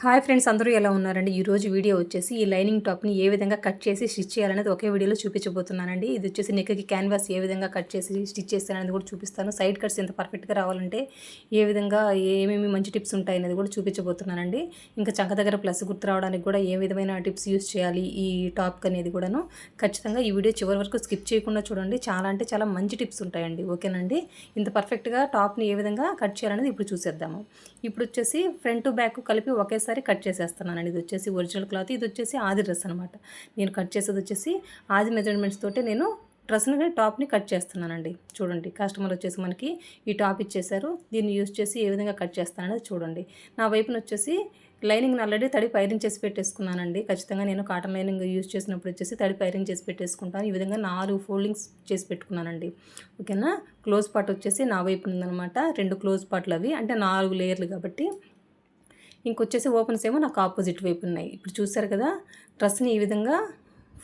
Hi friends అందరూ ఎలా ఉన్నారండి? ఈ రోజు వీడియో వచ్చేసి ఈ లైనింగ్ టాప్ని ఏ విధంగా కట్ చేసి స్టిచ్ చేయాలనేది ఒకే వీడియోలో చూపించబోతున్నానండి. ఇది వచ్చేసి నెక్కి క్యాన్వాస్ ఏ విధంగా కట్ చేసి స్టిచ్ చేస్తాననేది కూడా చూపిస్తాను. సైడ్ కట్స్ ఎంత పర్ఫెక్ట్గా రావాలంటే ఏ విధంగా ఏమేమి మంచి టిప్స్ ఉంటాయి అనేది కూడా చూపించబోతున్నానండి. ఇంకా చంక దగ్గర ప్లస్ గుర్తు రావడానికి కూడా ఏ విధమైన టిప్స్ యూస్ చేయాలి ఈ టాప్ అనేది కూడాను. ఖచ్చితంగా ఈ వీడియో చివరి వరకు స్కిప్ చేయకుండా చూడండి. చాలా అంటే చాలా మంచి టిప్స్ ఉంటాయండి. ఓకేనండి? ఇంత పర్ఫెక్ట్గా టాప్ని ఏ విధంగా కట్ చేయాలనేది ఇప్పుడు చూసేద్దాము. ఇప్పుడు వచ్చేసి ఫ్రంట్ బ్యాక్ కలిపి ఒకే ఒకేసారి కట్ చేసేస్తున్నానండి ఇది వచ్చేసి ఒరిజినల్ క్లాత్ ఇది వచ్చేసి ఆది డ్రెస్ అనమాట నేను కట్ చేసేది వచ్చేసి ఆది మెజర్మెంట్స్ తోటి నేను డ్రెస్ని టాప్ని కట్ చేస్తున్నానండి. చూడండి కస్టమర్ వచ్చేసి మనకి ఈ టాప్ ఇచ్చేసారు దీన్ని యూస్ చేసి ఏ విధంగా కట్ చేస్తాననేది చూడండి. నా వైపున వచ్చేసి లైనింగ్ ఆల్రెడీ తడి పైరింగ్ చేసి పెట్టేసుకున్నానండి. ఖచ్చితంగా నేను కాటన్ లైనింగ్ యూజ్ చేసినప్పుడు వచ్చేసి తడి పైరింగ్ చేసి పెట్టేసుకుంటాను. ఈ విధంగా నాలుగు ఫోల్డింగ్స్ చేసి పెట్టుకున్నానండి. ఓకేనా? క్లోజ్ పార్ట్ వచ్చేసి నా వైపు ఉందనమాట రెండు క్లోజ్ పార్ట్లు అవి. అంటే నాలుగు లేయర్లు కాబట్టి ఇంకొచ్చేసి ఓపెన్స్ ఏమో నాకు ఆపోజిట్ వైపు ఉన్నాయి ఇప్పుడు చూసారు కదా డ్రెస్ని ఈ విధంగా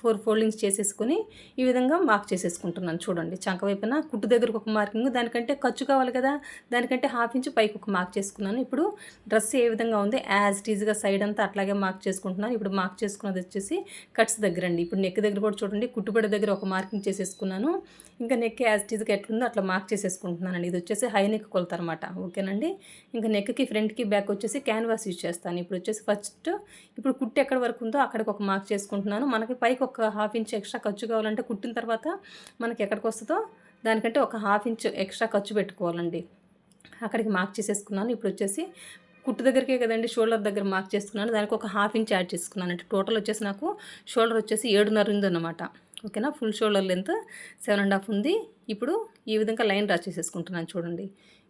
ఫోర్ ఫోల్డింగ్స్ చేసేసుకొని ఈ విధంగా మార్క్ చేసేసుకుంటున్నాను. చూడండి చంక వైపున కుట్టు దగ్గరకు ఒక మార్కింగ్ దానికంటే ఖర్చు కావాలి కదా దానికంటే హాఫ్ ఇంచ్ పైకి ఒక మార్క్ చేసుకున్నాను. ఇప్పుడు డ్రెస్ ఏ విధంగా ఉంది? యాజ్ టీజ్గా సైడ్ అంతా అట్లాగే మార్క్ చేసుకుంటున్నాను. ఇప్పుడు మార్క్ చేసుకున్నది వచ్చేసి కట్స్ దగ్గర అండి ఇప్పుడు నెక్ దగ్గర కూడా చూడండి కుట్టుబడి దగ్గర ఒక మార్కింగ్ చేసేసుకున్నాను. ఇంకా నెక్ యాజ్ టీజ్గా ఎట్లుందో అట్లా మార్క్ చేసేసుకుంటున్నానండి. ఇది వచ్చేసి హై నెక్ కొలత అనమాట ఓకేనండి? ఇంకా నెక్కి ఫ్రంట్కి బ్యాక్ వచ్చేసి క్యాన్వాస్ యూజ్ చేస్తాను. ఇప్పుడు వచ్చేసి ఫస్ట్ ఇప్పుడు కుట్టు ఎక్కడ వరకు ఉందో అక్కడికి ఒక మార్క్ చేసుకుంటున్నాను. మనకి పైకి ఒక ఒక హాఫ్ ఇంచ్ ఎక్స్ట్రా ఖర్చు కావాలంటే కుట్టిన తర్వాత మనకి ఎక్కడికి వస్తుందో దానికంటే ఒక హాఫ్ ఇంచ్ ఎక్స్ట్రా ఖర్చు పెట్టుకోవాలండి. అక్కడికి మార్క్ చేసేసుకున్నాను. ఇప్పుడు వచ్చేసి కుట్టు దగ్గరికే కదండి షోల్డర్ దగ్గర మార్క్ చేసుకున్నాను. దానికి ఒక హాఫ్ ఇంచ్ యాడ్ చేసుకున్నాను. అంటే టోటల్ వచ్చేసి నాకు షోల్డర్ వచ్చేసి ఏడున్నర ఉంది అనమాట ఓకేనా full shoulder length seven and half ఉంది. ఇప్పుడు ఈ విధంగా లైన్ డ్రా చేసేసుకుంటున్నాను చూడండి.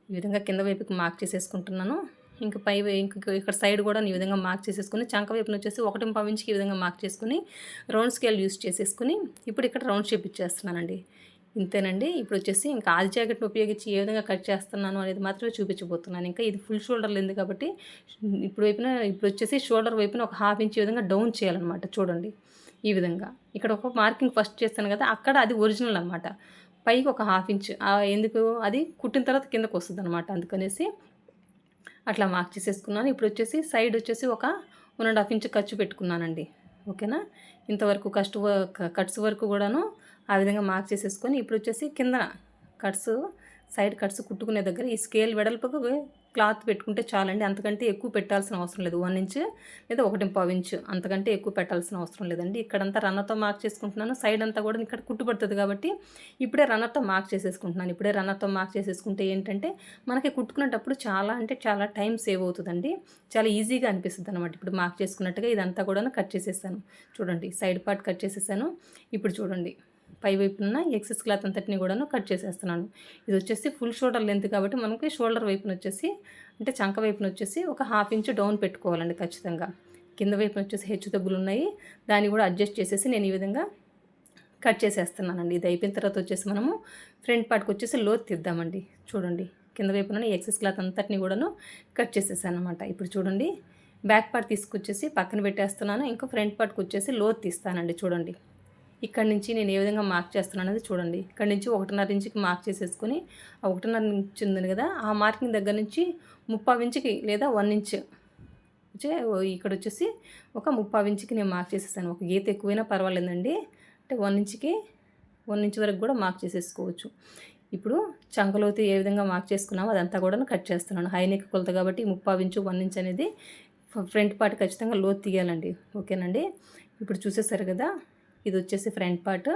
ఈ విధంగా కింద వైపుకి మార్క్ చేసేసుకుంటున్నాను. ఇంకా పై ఇంక ఇక్కడ సైడ్ కూడా ఈ విధంగా మార్క్ చేసేసుకుని చంక వైపున వచ్చేసి ఒకటి ఇంచుకి ఈ విధంగా మార్క్ చేసుకుని రౌండ్ స్కేల్ యూస్ చేసేసుకుని ఇప్పుడు ఇక్కడ రౌండ్ షేప్ ఇచ్చేస్తున్నానండి. ఇంతేనండి. ఇప్పుడు వచ్చేసి ఇంకా ఆది జాకెట్ని ఉపయోగించి ఏ విధంగా కట్ చేస్తున్నాను అనేది మాత్రమే చూపించబోతున్నాను. ఇంకా ఇది ఫుల్ షోల్డర్ లేదు కాబట్టి ఇప్పుడు వైపున ఇప్పుడు వచ్చేసి షోల్డర్ వైపున ఒక హాఫ్ ఇంచ్ విధంగా డౌన్ చేయాలన్నమాట. చూడండి. ఈ విధంగా. ఇక్కడ ఒక మార్కింగ్ ఫస్ట్ చేస్తాను కదా అక్కడ అది ఒరిజినల్ అనమాట పైకి ఒక హాఫ్ ఇంచ్ ఎందుకు? అది కుట్టిన తర్వాత కిందకు వస్తుంది అనమాట అందుకనేసి అట్లా మార్క్ చేసేసుకున్నాను. ఇప్పుడు వచ్చేసి సైడ్ వచ్చేసి ఒక వన్ అండ్ హాఫ్ ఇంచ్ ఖర్చు పెట్టుకున్నానండి. ఓకేనా? ఇంతవరకు కస్ట్ కట్స్ వరకు కూడాను ఆ విధంగా మార్క్ చేసేసుకొని ఇప్పుడు వచ్చేసి కింద కట్స్ సైడ్ కట్స్ కుట్టుకునే దగ్గర ఈ స్కేల్ వెడల్పుకు క్లాత్ పెట్టుకుంటే చాలండి. అంతకంటే ఎక్కువ పెట్టాల్సిన అవసరం లేదు. వన్ ఇంచ్ లేదా ఒకటి పావు ఇంచ్ అంతకంటే ఎక్కువ పెట్టాల్సిన అవసరం లేదండి. ఇక్కడంతా రన్నర్తో మార్క్ చేసుకుంటున్నాను. సైడ్ అంతా కూడా ఇక్కడ కుట్టుపడుతుంది కాబట్టి ఇప్పుడే రన్నర్తో మార్క్ చేసేసుకుంటున్నాను. ఇప్పుడే రన్నర్తో మార్క్ చేసేసుకుంటే ఏంటంటే మనకి కుట్టుకునేటప్పుడు చాలా అంటే చాలా టైం సేవ్ అవుతుందండి. చాలా ఈజీగా అనిపిస్తుంది అనమాట ఇప్పుడు మార్క్ చేసుకున్నట్టుగా ఇదంతా కూడా కట్ చేసేసాను. చూడండి సైడ్ పార్ట్ కట్ చేసేసాను. ఇప్పుడు చూడండి. పై వైపున ఎక్సెస్ క్లాత్ అంతటిని కూడాను కట్ చేసేస్తున్నాను. ఇది వచ్చేసి ఫుల్ షోల్డర్ లెంత్ కాబట్టి మనకి షోల్డర్ వైపున వచ్చేసి అంటే చంక వైపున వచ్చేసి ఒక హాఫ్ ఇంచ్ డౌన్ పెట్టుకోవాలండి ఖచ్చితంగా. కింద వైపున వచ్చేసి హెచ్చు తగ్గులు ఉన్నాయి. దాన్ని కూడా అడ్జస్ట్ చేసేసి నేను ఈ విధంగా కట్ చేసేస్తున్నానండి. ఇది అయిపోయిన తర్వాత వచ్చేసి మనము ఫ్రంట్ పార్ట్కి వచ్చేసి లోత్ తీద్దామండి. చూడండి. కింద వైపున ఎక్సెస్ క్లాత్ అంతటిని కూడాను కట్ చేసేసాను అనమాట ఇప్పుడు చూడండి. బ్యాక్ పార్ట్ తీసుకొచ్చేసి పక్కన పెట్టేస్తున్నాను. ఇంకా ఫ్రంట్ పార్ట్కి వచ్చేసి లోత్ తీస్తానండి. చూడండి. ఇక్కడ నుంచి నేను ఏ విధంగా మార్క్ చేస్తున్నాను అనేది చూడండి. ఇక్కడ నుంచి ఒకటిన్నర ఇంచుకి మార్క్ చేసేసుకొని ఆ ఒకటిన్నర ఇంచ్ ఉంది కదా ఆ మార్కింగ్ దగ్గర నుంచి ముప్పై ఇంచుకి లేదా వన్ ఇంచ్ వచ్చే ఇక్కడ వచ్చేసి ఒక ముప్పై ఇంచుకి నేను మార్క్ చేసేసాను. ఒక గీత ఎక్కువైనా పర్వాలేదండి. అంటే వన్ ఇంచుకి వన్ ఇంచ్ వరకు కూడా మార్క్ చేసేసుకోవచ్చు. ఇప్పుడు చంకలోతి ఏ విధంగా మార్క్ చేసుకున్నామో అదంతా కూడా కట్ చేస్తున్నాను. హై నెక్ కొలత కాబట్టి ముప్పై ఇంచు వన్ ఇంచ్ అనేది ఫ్రంట్ పార్ట్ ఖచ్చితంగా లోతు తీయాలండి. ఓకేనండి? ఇప్పుడు చూసేసారు కదా ఇది వచ్చేసి ఫ్రంట్ పార్ట్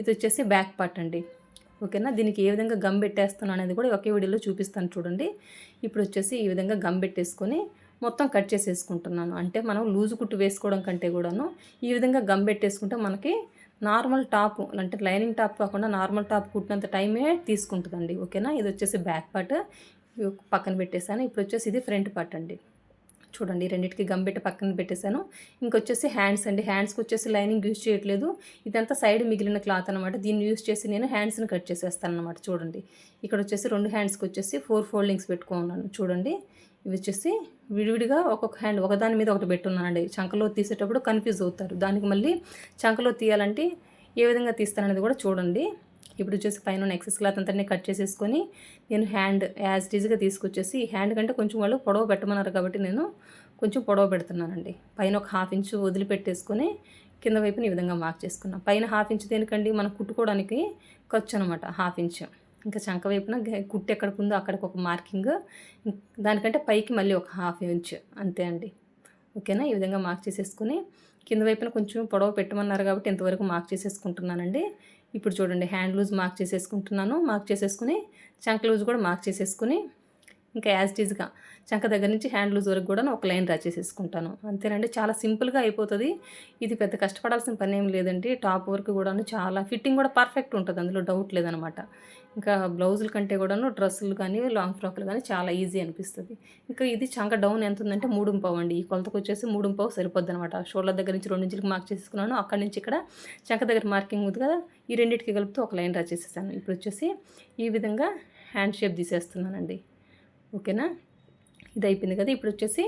ఇది వచ్చేసి బ్యాక్ పార్ట్ అండి. ఓకేనా? దీనికి ఏ విధంగా గమ్ పెట్టేస్తాను అనేది కూడా ఒకే వీడియోలో చూపిస్తాను చూడండి. ఇప్పుడు వచ్చేసి ఈ విధంగా గమ్ పెట్టేసుకొని మొత్తం కట్ చేసేసుకుంటున్నాను. అంటే మనం లూజు కుట్టు వేసుకోవడం కంటే కూడాను ఈ విధంగా గమ్ పెట్టేసుకుంటే మనకి నార్మల్ టాప్ అంటే లైనింగ్ టాప్ కాకుండా నార్మల్ టాప్ కుట్టినంత టైమే తీసుకుంటుందండి. ఓకేనా? ఇది వచ్చేసి బ్యాక్ పార్ట్. పక్కన పెట్టేసాను ఇప్పుడు వచ్చేసి ఇది ఫ్రంట్ పార్ట్ అండి. చూడండి రెండింటికి గమ్ పెట్టి పక్కన పెట్టేశాను. ఇంకొచ్చేసి హ్యాండ్స్ అండి. హ్యాండ్స్కి వచ్చేసి లైనింగ్ యూజ్ చేయట్లేదు. ఇదంతా సైడ్ మిగిలిన క్లాత్ అనమాట దీన్ని యూజ్ చేసి నేను హ్యాండ్స్ని కట్ చేసేస్తాను అనమాట చూడండి. ఇక్కడ వచ్చేసి రెండు హ్యాండ్స్కి వచ్చేసి ఫోర్ ఫోల్డింగ్స్ పెట్టుకున్నాను చూడండి. ఇవి వచ్చేసి విడివిడిగా ఒక్కొక్క హ్యాండ్ ఒకదాని మీద ఒకటి పెట్టున్నానండి. చంకలో తీసేటప్పుడు కన్ఫ్యూజ్ అవుతారు. దానికి మళ్ళీ చంకలో తీయాలంటే ఏ విధంగా తీస్తాననేది కూడా చూడండి. ఇప్పుడు వచ్చేసి పైన ఎక్సెస్ క్లాత్ అంతా కట్ చేసేసుకొని నేను హ్యాండ్ యాజ్ ఈజీగా తీసుకొచ్చేసి హ్యాండ్ కంటే కొంచెం వాళ్ళు పొడవ పెట్టమన్నారు కాబట్టి నేను కొంచెం పొడవ పెడుతున్నానండి. పైన ఒక హాఫ్ ఇంచు వదిలిపెట్టేసుకొని కింద వైపున ఈ విధంగా మార్క్ చేసుకున్నాం. పైన హాఫ్ ఇంచ్ దేనికండి? మనం కుట్టుకోవడానికి ఖర్చు అనమాట హాఫ్ ఇంచ్. ఇంకా చంక వైపున కుట్టు ఎక్కడికి ఉందో అక్కడికి ఒక మార్కింగ్. దానికంటే పైకి మళ్ళీ ఒక హాఫ్ ఇంచ్ అంతే అండి. ఓకేనా? ఈ విధంగా మార్క్ చేసేసుకుని కింద వైపున కొంచెం పొడవు పెట్టమన్నారు కాబట్టి ఇంతవరకు మార్క్ చేసేసుకుంటున్నానండి. ఇప్పుడు చూడండి హ్యాండ్ లూజ్ మార్క్ చేసేసుకుంటున్నాను. మార్క్ చేసేసుకుని చంక లూజ్ కూడా మార్క్ చేసేసుకుని ఇంకా యాజ్ టీజ్గా చంక దగ్గర నుంచి హ్యాండ్ లూజ్ వరకు కూడా ఒక లైన్ డ్రా చేసేసుకుంటాను. అంతేనండి చాలా సింపుల్గా అయిపోతుంది. ఇది పెద్ద కష్టపడాల్సిన పని ఏం లేదండి. టాప్ వరకు కూడాను చాలా ఫిట్టింగ్ కూడా పర్ఫెక్ట్ ఉంటుంది. అందులో డౌట్ లేదనమాట. ఇంకా బ్లౌజుల కంటే కూడాను డ్రెస్సులు కానీ లాంగ్ ఫ్రాక్లు కానీ చాలా ఈజీ అనిపిస్తుంది. ఇంకా ఇది చంక డౌన్ ఎంత ఉందంటే మూడు పావు అండి. ఈ కొలతకు వచ్చేసి మూడు పావు సరిపోద్ది అనమాట షోల్డర్ దగ్గర నుంచి రెండు ఇంచులకు మార్క్ చేసుకున్నాను అక్కడి నుంచి ఇక్కడ చంక దగ్గర మార్కింగ్ ఉంది కదా ఈ రెండింటికి కలుపుతూ ఒక లైన్ డ్రా చేసేసాను. ఇప్పుడు వచ్చేసి ఈ విధంగా హ్యాండ్ షేప్ తీసేస్తున్నానండి. ఓకేనా? ఇది అయిపోయింది కదా ఇప్పుడు వచ్చేసి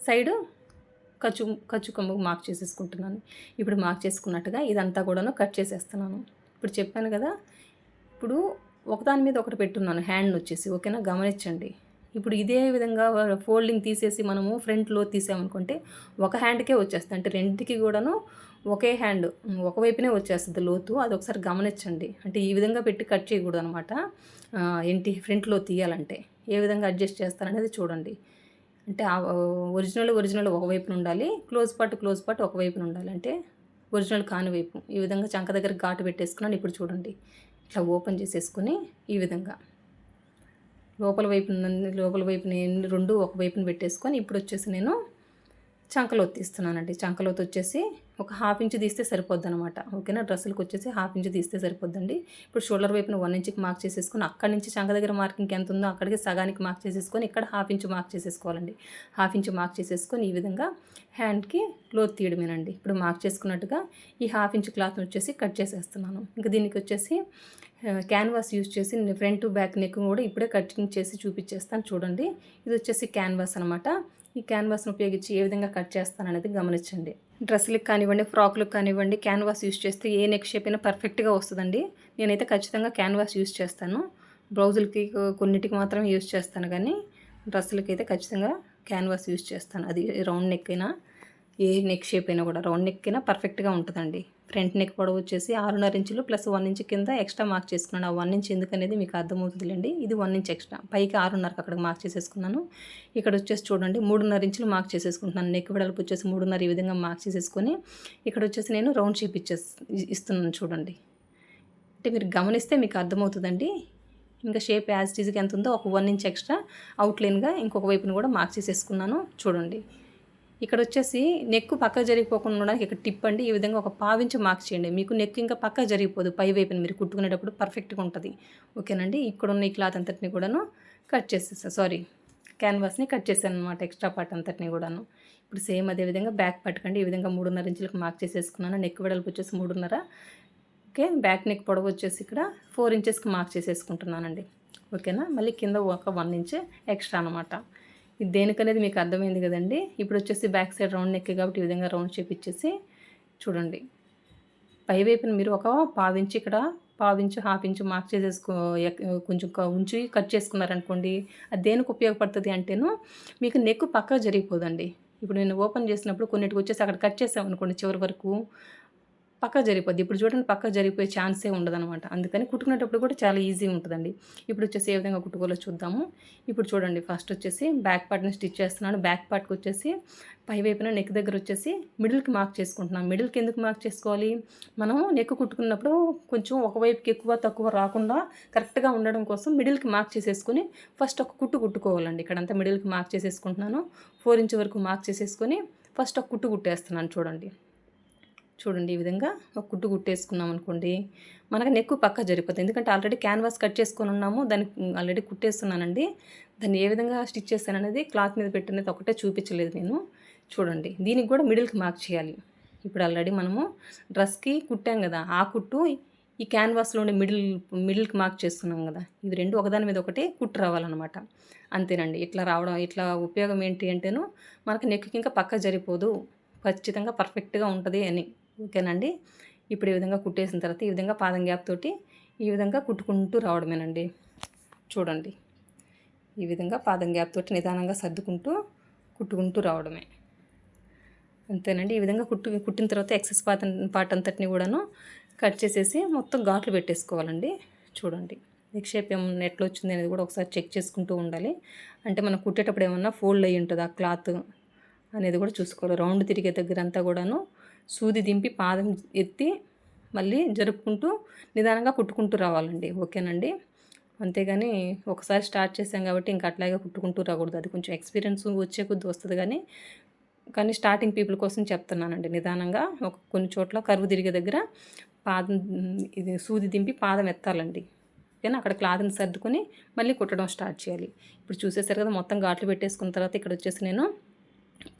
సైడు ఖర్చు ఖర్చు కొమ్మకు మార్క్ చేసేసుకుంటున్నాను. ఇప్పుడు మార్క్ చేసుకున్నట్టుగా ఇదంతా కూడాను కట్ చేసేస్తున్నాను. ఇప్పుడు చెప్పాను కదా ఇప్పుడు ఒకదాని మీద ఒకటి పెట్టున్నాను హ్యాండ్ వచ్చేసి. ఓకేనా? గమనించండి. ఇప్పుడు ఇదే విధంగా ఫోల్డింగ్ తీసేసి మనము ఫ్రంట్లో తీసామనుకుంటే ఒక హ్యాండ్కే వచ్చేస్తుంది అంటే రెండింటికి కూడాను ఒకే హ్యాండ్ ఒకవైపునే వచ్చేస్తుంది లోతు. అది ఒకసారి గమనించండి. అంటే ఈ విధంగా పెట్టి కట్ చేయకూడదు అనమాట ఏంటి? ఫ్రంట్లో తీయాలంటే. ఏ విధంగా అడ్జస్ట్ చేస్తారనేది చూడండి. అంటే ఒరిజినల్ ఒరిజినల్ ఒకవైపున ఉండాలి. క్లోజ్ పార్ట్ క్లోజ్ పార్ట్ ఒకవైపున ఉండాలి. అంటే ఒరిజినల్ కాని వైపు. ఈ విధంగా చంక దగ్గర ఘాటు పెట్టేసుకున్నాను. ఇప్పుడు చూడండి. ఇట్లా ఓపెన్ చేసేసుకుని ఈ విధంగా. లోపల వైపు లోపల వైపు నేను రెండు ఒక వైపున పెట్టేసుకొని ఇప్పుడు వచ్చేసి నేను చంకలోతు తీస్తున్నానండి. చంకలోతు వచ్చేసి ఒక హాఫ్ ఇంచ్ తీస్తే సరిపోద్ది అనమాట ఓకేనా? డ్రెస్సులకు వచ్చేసి హాఫ్ ఇంచ్ తీస్తే సరిపోద్దండి. ఇప్పుడు షోల్డర్ వైపున వన్ ఇంచ్కి మార్క్ చేసేసుకొని అక్కడి నుంచి చంక దగ్గర మార్కింగ్ ఎంత ఉందో అక్కడికి సగానికి మార్క్ చేసేసుకొని ఇక్కడ హాఫ్ ఇంచ్ మార్క్ చేసేసుకోవాలండి. హాఫ్ ఇంచ్ మార్క్ చేసేసుకొని ఈ విధంగా హ్యాండ్కి క్లోత్ తీయడమేనండి. ఇప్పుడు మార్క్ చేసుకున్నట్టుగా ఈ హాఫ్ ఇంచ్ క్లాత్ వచ్చేసి కట్ చేసేస్తున్నాను. ఇంకా దీనికి వచ్చేసి క్యాన్వాస్ యూజ్ చేసి ఫ్రంట్ బ్యాక్ నెక్ కూడా ఇప్పుడే కటింగ్ చేసి చూపించేస్తాను చూడండి. ఇది వచ్చేసి క్యాన్వాస్ అనమాట ఈ క్యాన్వాస్ను ఉపయోగించి ఏ విధంగా కట్ చేస్తాననేది గమనించండి. డ్రెస్లకు కానివ్వండి ఫ్రాక్లకు కానివ్వండి క్యాన్వాస్ యూజ్ చేస్తే ఏ నెక్ షేప్ అయినా పర్ఫెక్ట్గా వస్తుందండి. నేనైతే ఖచ్చితంగా క్యాన్వాస్ యూజ్ చేస్తాను. బ్లౌజులకి కొన్నిటికి మాత్రమే యూజ్ చేస్తాను కానీ డ్రెస్సులకి అయితే ఖచ్చితంగా క్యాన్వాస్ యూజ్ చేస్తాను. అది రౌండ్ నెక్ అయినా ఏ నెక్ షేప్ అయినా కూడా రౌండ్ నెక్ అయినా పర్ఫెక్ట్గా ఉంటుందండి. ఫ్రంట్ నెక్ పొడవు వచ్చేసి ఆరున్నర ఇంచులు ప్లస్ వన్ ఇంచ్ కింద ఎక్స్ట్రా మార్క్ చేసుకున్నాను. ఆ వన్ ఇంచ్ ఎందుకనేది మీకు అర్థమవుతుందిలేండి. ఇది వన్ ఇంచ్ ఎక్స్ట్రా. పైకి ఆరున్నరకు అక్కడ మార్క్ చేసేసుకున్నాను. ఇక్కడ వచ్చేసి చూడండి మూడున్నర ఇంచులు మార్క్ చేసేసుకుంటున్నాను. నెక్ వెడల్పు వచ్చేసి మూడున్నర ఈ విధంగా మార్క్ చేసేసుకొని ఇక్కడ వచ్చేసి నేను రౌండ్ షేప్ ఇచ్చేసి ఇస్తున్నాను చూడండి. అంటే మీరు గమనిస్తే మీకు అర్థమవుతుందండి. ఇంకా షేప్ యాజ్ టీజ్కి ఎంత ఉందో ఒక వన్ ఇంచ్ ఎక్స్ట్రా అవుట్లైన్గా ఇంకొక వైపును కూడా మార్క్ చేసేసుకున్నాను. చూడండి. ఇక్కడ వచ్చేసి నెక్ పక్క జరిగిపోకుండా ఉండడానికి ఇక్కడ టిప్ అండి. ఈ విధంగా ఒక పావించి మార్క్ చేయండి. మీకు నెక్ ఇంకా పక్క జరిగిపోదు. పై వైపున మీరు కుట్టుకునేటప్పుడు పర్ఫెక్ట్గా ఉంటుంది. ఓకేనండి? ఇక్కడ ఉన్న ఈ క్లాత్ అంతటిని కూడాను కట్ చేసేస్తాను సారీ క్యాన్వాస్ని కట్ చేశాను అనమాట ఎక్స్ట్రా పార్ట్ అంతటిని కూడాను. ఇప్పుడు సేమ్ అదే విధంగా బ్యాక్ పట్టుకండి. ఈ విధంగా మూడున్నర ఇంచులకు మార్క్ చేసేసుకున్నాను. నెక్ వెడల్పు వచ్చేసి మూడున్నర. ఓకే బ్యాక్ నెక్ పొడవు వచ్చేసి ఇక్కడ ఫోర్ ఇంచెస్కి మార్క్ చేసేసుకుంటున్నానండి. ఓకేనా? మళ్ళీ కింద ఒక వన్ ఇంచ్ ఎక్స్ట్రా అనమాట ఇది దేనికనేది మీకు అర్థమైంది కదండి. ఇప్పుడు వచ్చేసి బ్యాక్ సైడ్ రౌండ్ నెక్ కాబట్టి ఈ విధంగా రౌండ్ షేప్ ఇచ్చేసి చూడండి. పై వైపున మీరు ఒక పావించి ఇక్కడ పావించు హాఫ్ ఇంచు మార్క్ చేసేసుకో కొంచెం ఉంచి కట్ చేసుకున్నారనుకోండి అది దేనికి ఉపయోగపడుతుంది అంటేను మీకు నెక్ పక్కా జరిగిపోదండి. ఇప్పుడు నేను ఓపెన్ చేసినప్పుడు కొన్నిటికి వచ్చేసి అక్కడ కట్ చేసామనుకోండి చివరి వరకు పక్క జరిగిపోద్ది. ఇప్పుడు చూడండి పక్క జరిగిపోయే ఛాన్సే ఉండదనమాట అందుకని కుట్టుకునేటప్పుడు కూడా చాలా ఈజీ ఉంటుందండి. ఇప్పుడు వచ్చేసి ఏ విధంగా కుట్టుకోవాలో చూద్దాము. ఇప్పుడు చూడండి ఫస్ట్ వచ్చేసి బ్యాక్ పార్ట్ని స్టిచ్ చేస్తున్నాను. బ్యాక్ పార్ట్కి వచ్చేసి పై వైపున నెక్ దగ్గర వచ్చేసి మిడిల్కి మార్క్ చేసుకుంటున్నాం మిడిల్కి ఎందుకు మార్క్ చేసుకోవాలి? మనం నెక్ కుట్టుకున్నప్పుడు కొంచెం ఒకవైపుకి ఎక్కువ తక్కువ రాకుండా కరెక్ట్గా ఉండడం కోసం మిడిల్కి మార్క్ చేసేసుకొని ఫస్ట్ ఒక కుట్టు కుట్టుకోవాలండి. ఇక్కడంతా మిడిల్కి మార్క్ చేసేసుకుంటున్నాను. ఫోర్ ఇంచ్ వరకు మార్క్ చేసేసుకొని ఫస్ట్ ఒక కుట్టు కుట్టేస్తున్నాను చూడండి. చూడండి ఈ విధంగా ఒక కుట్టు కుట్టేసుకున్నాం అనుకోండి. మనకు నెక్కు పక్క జరిగిపోతుంది ఎందుకంటే ఆల్రెడీ క్యాన్వాస్ కట్ చేసుకొని ఉన్నాము. దానికి ఆల్రెడీ కుట్టేస్తున్నానండి దాన్ని ఏ విధంగా స్టిచ్ చేస్తాననేది క్లాత్ మీద పెట్టినది ఒకటే చూపించలేదు నేను. చూడండి. దీనికి కూడా మిడిల్కి మార్క్ చేయాలి. ఇప్పుడు ఆల్రెడీ మనము డ్రెస్కి కుట్టాం కదా. ఆ కుట్టు ఈ క్యాన్వాస్లోని మిడిల్ మిడిల్కి మార్క్ చేస్తున్నాం కదా. ఇవి రెండు ఒకదాని మీద ఒకటి కుట్టు రావాలన్నమాట. అంతేనండి. ఇట్లా రావడం ఇట్లా ఉపయోగం ఏంటి అంటేను మనకు నెక్కి ఇంకా పక్క జరిపోదు. ఖచ్చితంగా పర్ఫెక్ట్గా ఉంటుంది అని. ఓకేనండి. ఇప్పుడు ఈ విధంగా కుట్టేసిన తర్వాత ఈ విధంగా పాదం గ్యాప్ తోటి ఈ విధంగా కుట్టుకుంటూ రావడమేనండి. చూడండి. ఈ విధంగా పాదం గ్యాప్ తోటి నిదానంగా సర్దుకుంటూ కుట్టుకుంటూ రావడమే. అంతేనండి. ఈ విధంగా కుట్టు కుట్టిన తర్వాత ఎక్సెస్ పాత పార్ట్ అంతటిని కూడాను కట్ చేసేసి మొత్తం ఘాట్లు పెట్టేసుకోవాలండి. చూడండి. నెక్ షేప్ ఏమన్నా ఎట్లా వచ్చింది అనేది కూడా ఒకసారి చెక్ చేసుకుంటూ ఉండాలి. అంటే మనం కుట్టేటప్పుడు ఏమన్నా ఫోల్డ్ అయ్యి ఉంటుంది ఆ క్లాత్ అనేది కూడా చూసుకోవాలి. రౌండ్ తిరిగే దగ్గర అంతా కూడాను సూది దింపి పాదం ఎత్తి మళ్ళీ జరుపుకుంటూ నిదానంగా కుట్టుకుంటూ రావాలండి. ఓకేనండి? అంతేగాని ఒకసారి స్టార్ట్ చేసాం కాబట్టి ఇంకా అట్లాగే కుట్టుకుంటూ రాకూడదు. అది కొంచెం ఎక్స్పీరియన్స్ వచ్చే కొద్ది వస్తుంది కానీ కానీ స్టార్టింగ్ పీపుల్ కోసం చెప్తున్నానండి. నిదానంగా ఒక కొన్ని చోట్ల కరువు తిరిగే దగ్గర పాదం ఇది సూది దింపి పాదం ఎత్తాలండి. ఓకేనా? అక్కడ క్లాత్ని సర్దుకొని మళ్ళీ కుట్టడం స్టార్ట్ చేయాలి. ఇప్పుడు చూసేసారు కదా మొత్తం ఘాట్లు పెట్టేసుకున్న తర్వాత ఇక్కడ వచ్చేసి నేను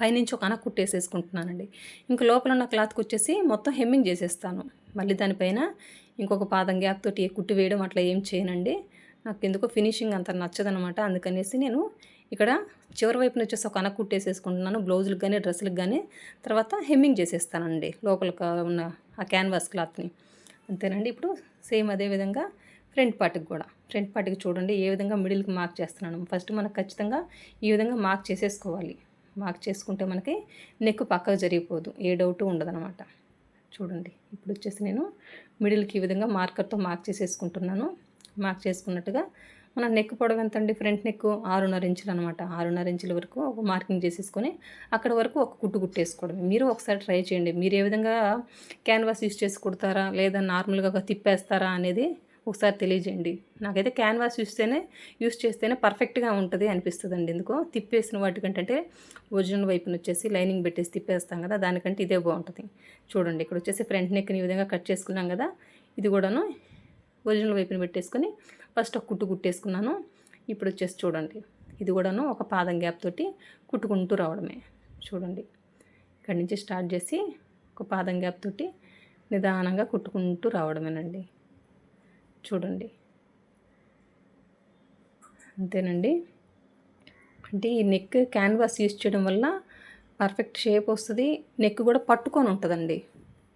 పైనుంచి ఒక అన కుట్టేసేసుకుంటున్నానండి. ఇంకా లోపల ఉన్న క్లాత్కి వచ్చేసి మొత్తం హెమ్మింగ్ చేసేస్తాను. మళ్ళీ దానిపైన ఇంకొక పాదం గ్యాప్ తోటి కుట్టి వేయడం అట్లా ఏం చేయనండి. నాకు ఎందుకో ఫినిషింగ్ అంత నచ్చదనమాట. అందుకనేసి నేను ఇక్కడ చివరి వైపు వచ్చేసి ఒక అన కుట్టేసేసుకుంటున్నాను. బ్లౌజులకు కానీ డ్రెస్సులకు కానీ తర్వాత హెమ్మింగ్ చేసేస్తానండి లోపల ఉన్న ఆ క్యాన్వాస్ క్లాత్ని. అంతేనండి. ఇప్పుడు సేమ్ అదే విధంగా ఫ్రంట్ పార్ట్కి కూడా. ఫ్రంట్ పార్ట్కి చూడండి ఏ విధంగా మిడిల్కి మార్క్ చేస్తున్నాను. ఫస్ట్ మనకు ఖచ్చితంగా ఈ విధంగా మార్క్ చేసేసుకోవాలి. మార్క్ చేసుకుంటే మనకి నెక్ పక్కకు జరిగిపోదు. ఏ డౌట్ ఉండదనమాట చూడండి. ఇప్పుడు వచ్చేసి నేను మిడిల్కి ఈ విధంగా మార్కర్తో మార్క్ చేసేసుకుంటున్నాను. మార్క్ చేసుకున్నట్టుగా మన నెక్ పొడవు ఎంత అండి ఫ్రంట్ నెక్ ఆరున్నర ఇంచులు అనమాట ఆరున్నర ఇంచుల వరకు ఒక మార్కింగ్ చేసేసుకొని అక్కడ వరకు ఒక కుట్టు కుట్టేసుకోవడం మీరు ఒకసారి ట్రై చేయండి. మీరు ఏ విధంగా క్యాన్వాస్ యూస్ చేసి కుడతారా? లేదా నార్మల్గా తిప్పేస్తారా అనేది ఒకసారి తెలియజేయండి. నాకైతే క్యాన్వాస్ చూస్తేనే యూస్ చేస్తేనే పర్ఫెక్ట్గా ఉంటుంది అనిపిస్తుంది అండి ఎందుకో. తిప్పేసిన వాటికంటే ఒరిజినల్ వైపున వచ్చేసి లైనింగ్ పెట్టేసి తిప్పేస్తాం కదా దానికంటే ఇదే బాగుంటుంది. చూడండి ఇక్కడ వచ్చేసి ఫ్రంట్ నెక్ని ఈ విధంగా కట్ చేసుకున్నాం కదా ఇది కూడాను ఒరిజినల్ వైపున పెట్టేసుకొని ఫస్ట్ ఒక కుట్టు కుట్టేసుకున్నాను. ఇప్పుడు వచ్చేసి చూడండి ఇది కూడాను ఒక పాదం గ్యాప్ తోటి కుట్టుకుంటూ రావడమే. చూడండి ఇక్కడి నుంచి స్టార్ట్ చేసి ఒక పాదం గ్యాప్ తోటి నిదానంగా కుట్టుకుంటూ రావడమేనండి. చూడండి. అంతేనండి. అంటే ఈ నెక్ క్యాన్వాస్ యూస్ చేయడం వల్ల పర్ఫెక్ట్ షేప్ వస్తుంది. నెక్ కూడా పట్టుకొని ఉంటుందండి.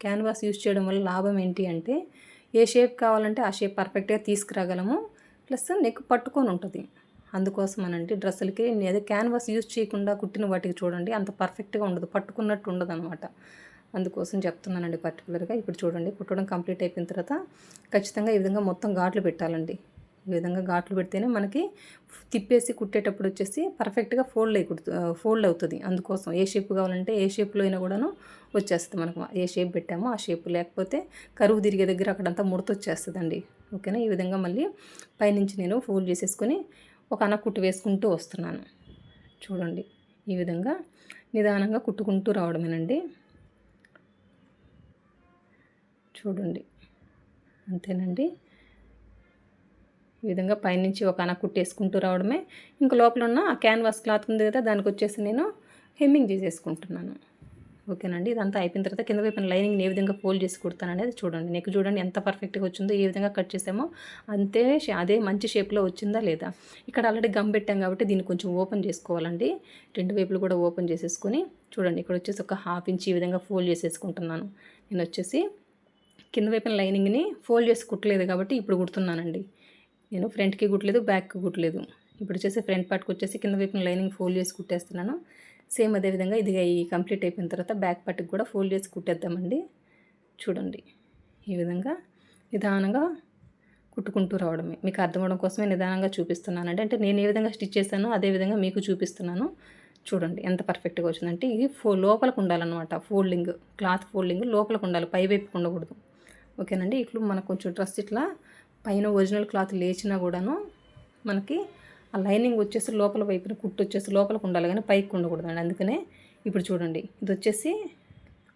క్యాన్వాస్ యూస్ చేయడం వల్ల లాభం ఏంటి అంటే ఏ షేప్ కావాలంటే ఆ షేప్ పర్ఫెక్ట్గా తీసుకురాగలము. ప్లస్ నెక్ పట్టుకొని ఉంటుంది. అందుకోసం అనంటే డ్రెస్సులకి. అదే క్యాన్వాస్ యూజ్ చేయకుండా కుట్టిన వాటికి చూడండి. అంత పర్ఫెక్ట్గా ఉండదు. పట్టుకున్నట్టు ఉండదు అనమాట అందుకోసం చెప్తున్నానండి పర్టికులర్గా ఇప్పుడు చూడండి కుట్టడం కంప్లీట్ అయిపోయిన తర్వాత ఖచ్చితంగా ఈ విధంగా మొత్తం ఘాట్లు పెట్టాలండి. ఈ విధంగా ఘాట్లు పెడితేనే మనకి తిప్పేసి కుట్టేటప్పుడు వచ్చేసి పర్ఫెక్ట్గా ఫోల్డ్ అయి కుడుతు ఫోల్డ్ అవుతుంది. అందుకోసం ఏ షేప్ కావాలంటే ఏ షేప్లో అయినా కూడాను వచ్చేస్తుంది మనకు. ఏ షేప్ పెట్టామో ఆ షేప్ లేకపోతే కరువు తిరిగే దగ్గర అక్కడంతా ముడత వచ్చేస్తుందండి. ఓకేనా ఈ విధంగా మళ్ళీ పైనుంచి నేను ఫోల్డ్ చేసేసుకొని ఒక అన్న కుట్టు వేసుకుంటూ వస్తున్నాను. చూడండి ఈ విధంగా నిదానంగా కుట్టుకుంటూ రావడమేనండి. చూడండి. అంతేనండి. ఈ విధంగా పైనుంచి ఒక అన కుట్టేసుకుంటూ రావడమే. ఇంకా లోపల ఉన్న ఆ క్యాన్వాస్ క్లాత్ ఉంది కదా దానికి వచ్చేసి నేను హెమ్మింగ్ చేసేసుకుంటున్నాను. ఓకేనండి. ఇదంతా అయిపోయిన తర్వాత కింద వైపున లైనింగ్ ఏ విధంగా ఫోల్డ్ చేసి కుడతాను అనేది చూడండి. నెక్ చూడండి ఎంత పర్ఫెక్ట్గా వచ్చిందో ఏ విధంగా కట్ చేసామో అంతే అదే మంచి షేప్లో వచ్చిందా లేదా. ఇక్కడ ఆల్రెడీ గమ్ పెట్టాం కాబట్టి దీన్ని కొంచెం ఓపెన్ చేసుకోవాలండి. రెండు వైపులు కూడా ఓపెన్ చేసేసుకొని చూడండి. ఇక్కడ వచ్చేసి ఒక హాఫ్ ఇంచ్ ఈ విధంగా ఫోల్డ్ చేసేసుకుంటున్నాను. నేను వచ్చేసి కింద వైపున లైనింగ్ని ఫోల్డ్ చేసి కుట్టలేదు కాబట్టి ఇప్పుడు కుడుతున్నానండి. నేను ఫ్రంట్కి కుట్టలేదు బ్యాక్కి కుట్టలేదు. ఇప్పుడు వచ్చేసి ఫ్రంట్ పార్ట్కి వచ్చేసి కింద వైపున లైనింగ్ ఫోల్డ్ చేసి కుట్టేస్తున్నాను. సేమ్ అదేవిధంగా ఇది కంప్లీట్ అయిపోయిన తర్వాత బ్యాక్ పార్ట్కి కూడా ఫోల్డ్ చేసి కుట్టేద్దామండి. చూడండి. ఈ విధంగా నిదానంగా కుట్టుకుంటూ రావడమే. మీకు అర్థం అవడం కోసమే నిదానంగా చూపిస్తున్నానండి. అంటే నేను ఏ విధంగా స్టిచ్ చేశానో అదే విధంగా మీకు చూపిస్తున్నాను. చూడండి ఎంత పర్ఫెక్ట్గా వచ్చిందంటే ఇది ఫో లోపలకు ఉండాలన్నమాట ఫోల్డింగ్ క్లాత్ ఫోల్డింగ్ లోపలకు ఉండాలి పై వైపు ఉండకూడదు. ఓకేనండి. ఇట్లు మనకు కొంచెం డ్రెస్ ఇట్లా పైన ఒరిజినల్ క్లాత్ లేచినా కూడాను మనకి ఆ లైనింగ్ వచ్చేసి లోపల వైపున కుట్టు వచ్చేసి లోపలకు ఉండాలి కానీ పైకి ఉండకూడదు అండి అందుకనే ఇప్పుడు చూడండి. ఇది వచ్చేసి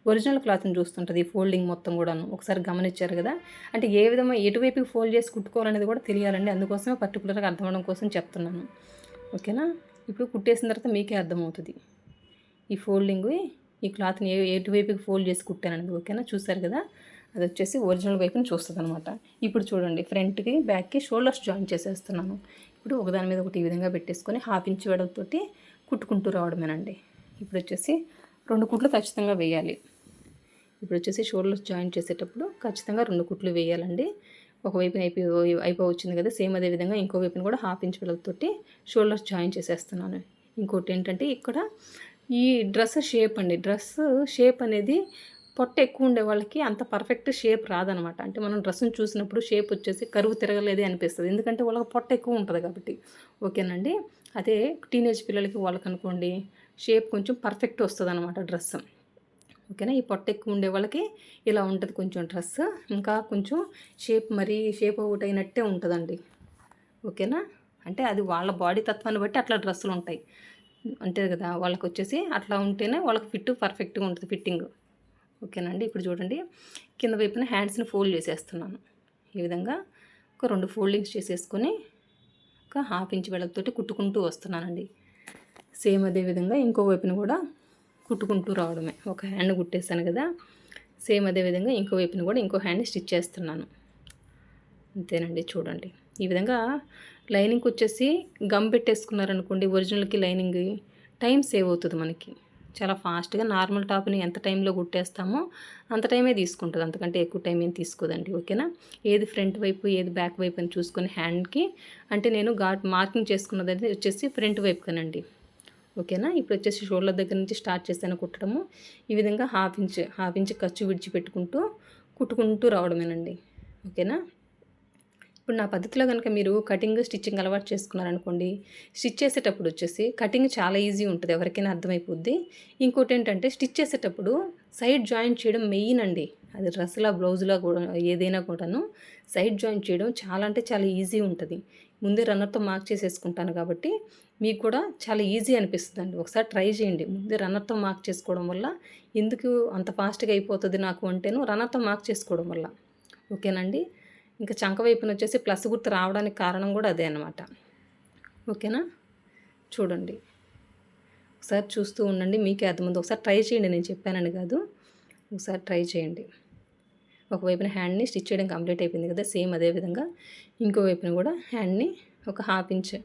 ఒరిజినల్ క్లాత్ని చూస్తుంటుంది ఈ ఫోల్డింగ్ మొత్తం కూడాను. ఒకసారి గమనించారు కదా? అంటే ఏ విధంగా ఎటువైపుకి ఫోల్డ్ చేసి కుట్టుకోవాలనేది కూడా తెలియాలండి. అందుకోసమే పర్టికులర్గా అర్థం అవడం కోసం చెప్తున్నాను. ఓకేనా? ఇప్పుడు కుట్టేసిన తర్వాత మీకే అర్థమవుతుంది. ఈ ఫోల్డింగ్ ఈ క్లాత్ని ఏ ఎటువైపుకి ఫోల్డ్ చేసి కుట్టానండి ఓకేనా? చూసారు కదా? అది వచ్చేసి ఒరిజినల్ వైపుని చూస్తుంది అనమాట ఇప్పుడు చూడండి ఫ్రంట్కి బ్యాక్కి షోల్డర్స్ జాయిన్ చేసేస్తున్నాను. ఇప్పుడు ఒకదాని మీద ఒకటి ఈ విధంగా పెట్టేసుకొని హాఫ్ ఇంచ్ వెడల్తోటి కుట్టుకుంటూ రావడమేనండి. ఇప్పుడు వచ్చేసి రెండు కుట్లు ఖచ్చితంగా వేయాలి. ఇప్పుడు వచ్చేసి షోల్డర్స్ జాయిన్ చేసేటప్పుడు ఖచ్చితంగా రెండు కుట్లు వేయాలండి. ఒకవైపున అయిపోయి అయిపోయి వచ్చింది కదా సేమ్ అదే విధంగా ఇంకో వైపున కూడా హాఫ్ ఇంచ్ వెడల్తోటి షోల్డర్స్ జాయిన్ చేసేస్తున్నాను. ఇంకోటి ఏంటంటే ఇక్కడ ఈ డ్రెస్ షేప్ అండి డ్రెస్ షేప్ అనేది పొట్ట ఎక్కువ ఉండే వాళ్ళకి అంత పర్ఫెక్ట్ షేప్ రాదనమాట. అంటే మనం డ్రెస్ని చూసినప్పుడు షేప్ వచ్చేసి కరువు తిరగలేదే అనిపిస్తుంది. ఎందుకంటే వాళ్ళకి పొట్ట ఎక్కువ ఉంటుంది కాబట్టి. ఓకేనండి అదే టీనేజ్ పిల్లలకి వాళ్ళకి అనుకోండి షేప్ కొంచెం పర్ఫెక్ట్ వస్తుంది అనమాట డ్రెస్ ఓకేనా ఈ పొట్ట ఎక్కువ ఉండే వాళ్ళకి ఇలా ఉంటుంది కొంచెం డ్రెస్ ఇంకా కొంచెం షేప్ మరీ షేప్ అవుట్ అయినట్టే ఉంటుందండి. ఓకేనా అంటే అది వాళ్ళ బాడీ తత్వాన్ని బట్టి అట్లా డ్రెస్సులు ఉంటాయి. అంతే కదా? వాళ్ళకి వచ్చేసి అట్లా ఉంటేనే వాళ్ళకి ఫిట్ పర్ఫెక్ట్గా ఉంటుంది ఫిట్టింగ్ ఓకేనండి. ఇప్పుడు చూడండి. కింద వైపున హ్యాండ్స్ని ఫోల్డ్ చేసేస్తున్నాను. ఈ విధంగా ఒక రెండు ఫోల్డింగ్స్ చేసేసుకొని ఒక హాఫ్ ఇంచ్ వెడల్తోటి కుట్టుకుంటూ వస్తున్నానండి. సేమ్ అదే విధంగా ఇంకో వైపున కూడా కుట్టుకుంటూ రావడమే. ఒక హ్యాండ్ కుట్టేసాను కదా. సేమ్ అదే విధంగా ఇంకో వైపున కూడా ఇంకో హ్యాండ్ స్టిచ్ చేస్తున్నాను. అంతేనండి చూడండి. ఈ విధంగా లైనింగ్కి వచ్చేసి గమ్ పెట్టేసుకున్నారనుకోండి ఒరిజినల్కి లైనింగ్ టైం సేవ్ అవుతుంది మనకి. చాలా ఫాస్ట్గా నార్మల్ టాప్ని ఎంత టైంలో కుట్టేస్తామో అంత టైమే తీసుకుంటుంది. అంతకంటే ఎక్కువ టైం ఏం తీసుకోదండి. ఓకేనా? ఏది ఫ్రంట్ వైపు ఏది బ్యాక్ వైపు అని చూసుకొని హ్యాండ్కి అంటే నేను ఘాట్ మార్కింగ్ చేసుకున్నది వచ్చేసి ఫ్రంట్ వైపు కనండి ఓకేనా? ఇప్పుడు వచ్చేసి షోల్డర్ దగ్గర నుంచి స్టార్ట్ చేస్తాను కుట్టడము. ఈ విధంగా హాఫ్ ఇంచ్ హాఫ్ ఇంచ్ ఖర్చు విడిచిపెట్టుకుంటూ కుట్టుకుంటూ రావడమేనండి. ఓకేనా? ఇప్పుడు నా పద్ధతిలో కనుక మీరు కటింగ్ స్టిచ్చింగ్ అలవాటు చేసుకున్నారనుకోండి స్టిచ్ చేసేటప్పుడు వచ్చేసి కటింగ్ చాలా ఈజీ ఉంటుంది ఎవరికైనా అర్థమైపోద్ది. ఇంకోటి ఏంటంటే స్టిచ్ చేసేటప్పుడు సైడ్ జాయింట్ చేయడం మెయిన్ అండి. అది డ్రెస్లా బ్లౌజ్లో కూడా ఏదైనా కూడాను సైడ్ జాయింట్ చేయడం చాలా అంటే చాలా ఈజీ ఉంటుంది. ముందే రన్నర్తో మార్క్ చేసేసుకుంటాను కాబట్టి మీకు కూడా చాలా ఈజీ అనిపిస్తుంది అండి ఒకసారి ట్రై చేయండి. ముందే రన్నర్తో మార్క్ చేసుకోవడం వల్ల ఎందుకు అంత ఫాస్ట్గా అయిపోతుంది నాకు అంటేను రన్నర్తో మార్క్ చేసుకోవడం వల్ల. ఓకేనండి ఇంకా చంక వైపున వచ్చేసి ప్లస్ గుర్తు రావడానికి కారణం కూడా అదే అనమాట ఓకేనా? చూడండి. ఒకసారి చూస్తూ ఉండండి. మీకే అర్థమైంది. ఒకసారి ట్రై చేయండి. నేను చెప్పానని కాదు. ఒకసారి ట్రై చేయండి. ఒకవైపున హ్యాండ్ని స్టిచ్ చేయడం కంప్లీట్ అయిపోయింది కదా. సేమ్ అదే విధంగా ఇంకో వైపున కూడా హ్యాండ్ని ఒక హాఫ్ ఇంచ్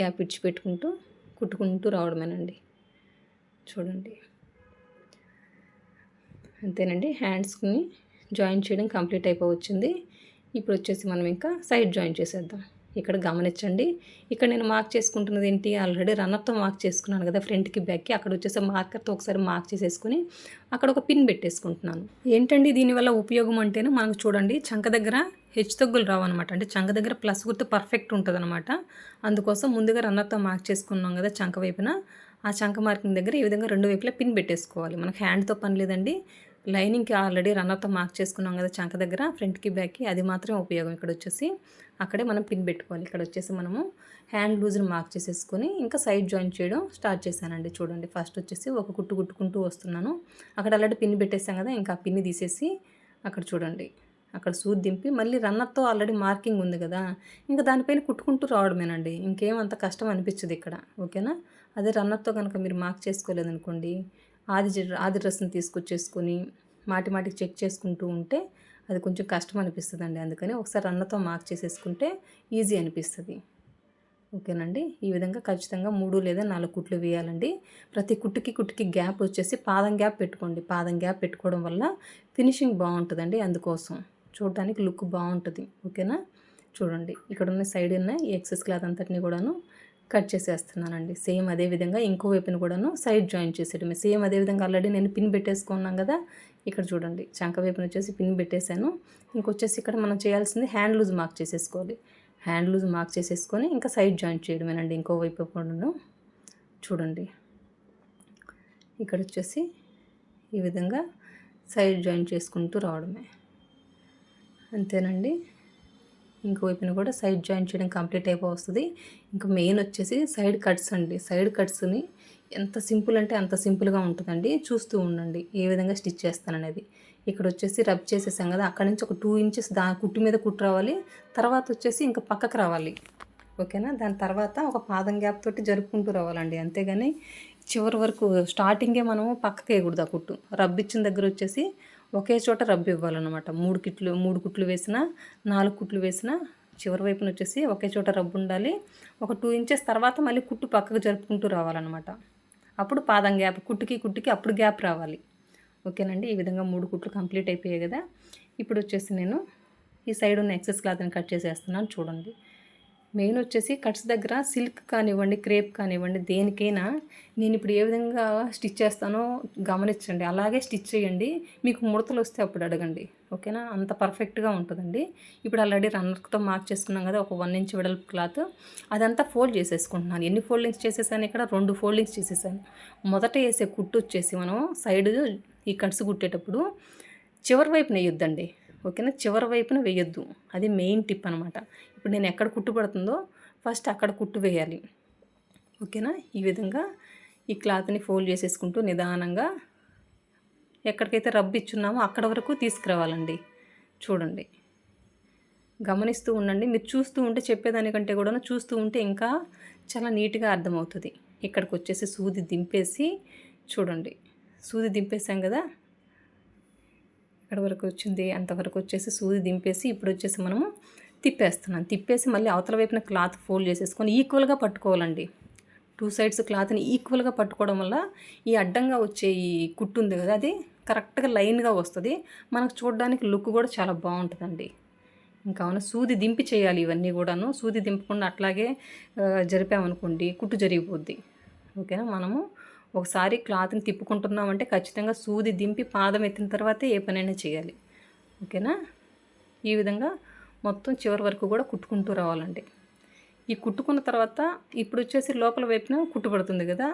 గ్యాప్ ఇచ్చి పెట్టుకుంటూ కుట్టుకుంటూ రావడమేనండి. చూడండి. అంతేనండి. హ్యాండ్స్ని జాయిన్ చేయడం కంప్లీట్ అయిపోవచ్చింది. ఇప్పుడు వచ్చేసి మనం ఇంకా సైడ్ జాయిన్ చేసేద్దాం. ఇక్కడ గమనించండి. ఇక్కడ నేను మార్క్ చేసుకుంటున్నది ఏంటి ఆల్రెడీ రన్అప్తో మార్క్ చేసుకున్నాను కదా ఫ్రంట్కి బ్యాక్కి. అక్కడ వచ్చేసి మార్కర్తో ఒకసారి మార్క్ చేసేసుకుని అక్కడ ఒక పిన్ పెట్టేసుకుంటున్నాను. ఏంటండి దీనివల్ల ఉపయోగం అంటేనే మనకు చూడండి చంక దగ్గర హెచ్చు తగ్గులు రావన్నమాట. అంటే చంక దగ్గర ప్లస్ గుర్తు పర్ఫెక్ట్ ఉంటుంది అనమాట అందుకోసం ముందుగా రన్నర్తో మార్క్ చేసుకున్నాం కదా చంక వైపున. ఆ చంక మార్కింగ్ దగ్గర ఈ విధంగా రెండు వైపులా పిన్ పెట్టేసుకోవాలి. మనకు హ్యాండ్తో పని లేదండి. లైనింగ్కి ఆల్రెడీ రన్నర్తో మార్క్ చేసుకున్నాం కదా చంక దగ్గర ఫ్రంట్కి బ్యాక్కి అది మాత్రమే ఉపయోగం ఇక్కడ వచ్చేసి. అక్కడే మనం పిన్ పెట్టుకోవాలి. ఇక్కడ వచ్చేసి మనము హ్యాండ్ లూజ్ని మార్క్ చేసేసుకొని ఇంకా సైడ్ జాయిన్ చేయడం స్టార్ట్ చేశానండి. చూడండి ఫస్ట్ వచ్చేసి ఒక కుట్టు కుట్టుకుంటూ వస్తున్నాను. అక్కడ ఆల్రెడీ పిన్ పెట్టేసాం కదా ఇంకా పిన్ని తీసేసి అక్కడ చూడండి. అక్కడ సూది దింపి మళ్ళీ రన్నర్తో ఆల్రెడీ మార్కింగ్ ఉంది కదా ఇంకా దానిపైన కుట్టుకుంటూ రావడమేనండి. ఇంకేం అంత కష్టం అనిపించదు ఇక్కడ ఓకేనా? అదే రన్నర్తో కనుక మీరు మార్క్ చేసుకోలేదనుకోండి ఆది ఆది డ్రెస్ని తీసుకొచ్చేసుకొని మాటి మాటికి చెక్ చేసుకుంటూ ఉంటే అది కొంచెం కష్టం అనిపిస్తుంది అండి అందుకని ఒకసారి అన్నతో మార్క్ చేసేసుకుంటే ఈజీ అనిపిస్తుంది. ఓకేనండి? ఈ విధంగా ఖచ్చితంగా మూడు లేదా నాలుగు కుట్లు వేయాలండి. ప్రతి కుట్టుకి కుట్టుకి గ్యాప్ వచ్చేసి పాదం గ్యాప్ పెట్టుకోండి. పాదం గ్యాప్ పెట్టుకోవడం వల్ల ఫినిషింగ్ బాగుంటుందండి అందుకోసం. చూడటానికి లుక్ బాగుంటుంది. ఓకేనా? చూడండి. ఇక్కడ ఉన్న సైడ్ ఉన్న ఈ ఎక్సెస్ క్లాత్ అంతటిని కూడాను కట్ చేసేస్తున్నానండి. సేమ్ అదే విధంగా ఇంకో వైపును కూడాను సైడ్ జాయిన్ చేసేయడమే. సేమ్ అదే విధంగా ఆల్రెడీ నేను పిన్ పెట్టేసుకున్నాం కదా ఇక్కడ చూడండి. చంక వైపున వచ్చేసి పిన్ పెట్టేశాను. ఇంకొచ్చేసి ఇక్కడ మనం చేయాల్సింది హ్యాండ్ లూజ్ మార్క్ చేసేసుకోవాలి. హ్యాండ్ లూజ్ మార్క్ చేసేసుకొని ఇంకా సైడ్ జాయిన్ చేయడమేనండి ఇంకో వైపు కూడాను. చూడండి. ఇక్కడ వచ్చేసి ఈ విధంగా సైడ్ జాయిన్ చేసుకుంటూ రావడమే. అంతేనండి. ఇంకోవైపున కూడా సైడ్ జాయిన్ చేయడం కంప్లీట్ అయిపో వస్తుంది. ఇంకా మెయిన్ వచ్చేసి సైడ్ కట్స్ అండి. సైడ్ కట్స్ని ఎంత సింపుల్ అంటే అంత సింపుల్గా ఉంటుందండి. చూస్తూ ఉండండి. ఏ విధంగా స్టిచ్ చేస్తాననేది ఇక్కడ వచ్చేసి రబ్ చేసేసాం కదా అక్కడ నుంచి ఒక టూ ఇంచెస్ దా కుట్టు మీద కుట్టు రావాలి. తర్వాత వచ్చేసి ఇంకా పక్కకు రావాలి. ఓకేనా? దాని తర్వాత ఒక పాదం గ్యాప్ తోటి జరుపుకుంటూ రావాలండి. అంతేగాని చివరి వరకు స్టార్టింగే మనము పక్కకి వేయకూడదు ఆ కుట్టు. రబ్ ఇచ్చిన దగ్గర వచ్చేసి ఒకే చోట రబ్బు ఇవ్వాలన్నమాట. మూడు కిట్లు మూడు కుట్లు వేసిన నాలుగు కుట్లు వేసిన చివరి వైపున వచ్చేసి ఒకే చోట రబ్బు ఉండాలి. ఒక టూ ఇంచెస్ తర్వాత మళ్ళీ కుట్టు పక్కకు జరుపుకుంటూ రావాలన్నమాట. అప్పుడు పాదం గ్యాప్ కుట్టుకి కుట్టుకి అప్పుడు గ్యాప్ రావాలి. ఓకేనండి? ఈ విధంగా మూడు కుట్లు కంప్లీట్ అయిపోయాయి కదా? ఇప్పుడు వచ్చేసి నేను ఈ సైడ్ ఉన్న ఎక్సెస్ క్లాత్ని కట్ చేసేస్తున్నాను. చూడండి. మెయిన్ వచ్చేసి కట్స్ దగ్గర సిల్క్ కానివ్వండి క్రేప్ కానివ్వండి దేనికైనా నేను ఇప్పుడు ఏ విధంగా స్టిచ్ చేస్తానో గమనించండి. అలాగే స్టిచ్ చేయండి. మీకు ముడతలు వస్తే అప్పుడు అడగండి. ఓకేనా? అంత పర్ఫెక్ట్గా ఉంటుందండి. ఇప్పుడు ఆల్రెడీ రన్నర్తో మార్క్ చేసుకున్నాం కదా ఒక వన్ ఇంచ్ వెడల్పు క్లాత్. అదంతా ఫోల్డ్ చేసేసుకుంటున్నాను. ఎన్ని ఫోల్డింగ్స్ చేసేసాను ఇక్కడ? రెండు ఫోల్డింగ్స్ చేసేసాను. మొదట వేసే కుట్టు వచ్చేసి మనం సైడ్ ఈ కట్స్ కుట్టేటప్పుడు చివరి వైపు నెయ్యొద్దండి. ఓకేనా? చివరి వైపున వేయొద్దు. అది మెయిన్ టిప్ అనమాట ఇప్పుడు నేను ఎక్కడ కుట్టు పడుతుందో ఫస్ట్ అక్కడ కుట్టు వేయాలి. ఓకేనా? ఈ విధంగా ఈ క్లాత్ని ఫోల్డ్ చేసేసుకుంటూ నిదానంగా ఎక్కడికైతే రబ్ ఇచ్చున్నామో అక్కడ వరకు తీసుకురావాలండి. చూడండి. గమనిస్తూ ఉండండి. మీరు చూస్తూ ఉంటే చెప్పేదానికంటే కూడా చూస్తూ ఉంటే ఇంకా చాలా నీట్గా అర్థమవుతుంది. ఇక్కడికి వచ్చేసి సూది దింపేసి చూడండి. సూది దింపేసాం కదా? ఎక్కడ వరకు వచ్చింది అంతవరకు వచ్చేసి సూది దింపేసి ఇప్పుడు వచ్చేసి మనము తిప్పేస్తున్నాం. తిప్పేసి మళ్ళీ అవతల వైపున క్లాత్ ఫోల్డ్ చేసేసుకొని ఈక్వల్గా పట్టుకోవాలండి. టూ సైడ్స్ క్లాత్ని ఈక్వల్గా పట్టుకోవడం వల్ల ఈ అడ్డంగా వచ్చే ఈ కుట్టు ఉంది కదా అది కరెక్ట్గా లైన్గా వస్తుంది. మనకు చూడడానికి లుక్ కూడా చాలా బాగుంటుందండి. ఇంకా అవును సూది దింపి చేయాలి ఇవన్నీ కూడాను. సూది దింపకుండా అట్లాగే జరిపామనుకోండి కుట్టు జరిగిపోద్ది. ఓకేనా మనము ఒకసారి క్లాత్ని తిప్పుకుంటున్నామంటే ఖచ్చితంగా సూది దింపి పాదం ఎత్తిన తర్వాతే ఏ పనైనా చేయాలి. ఓకేనా? ఈ విధంగా మొత్తం చివరి వరకు కూడా కుట్టుకుంటూ రావాలండి. ఈ కుట్టుకున్న తర్వాత ఇప్పుడు వచ్చేసి లోపల వైపున కుట్టుపడుతుంది కదా?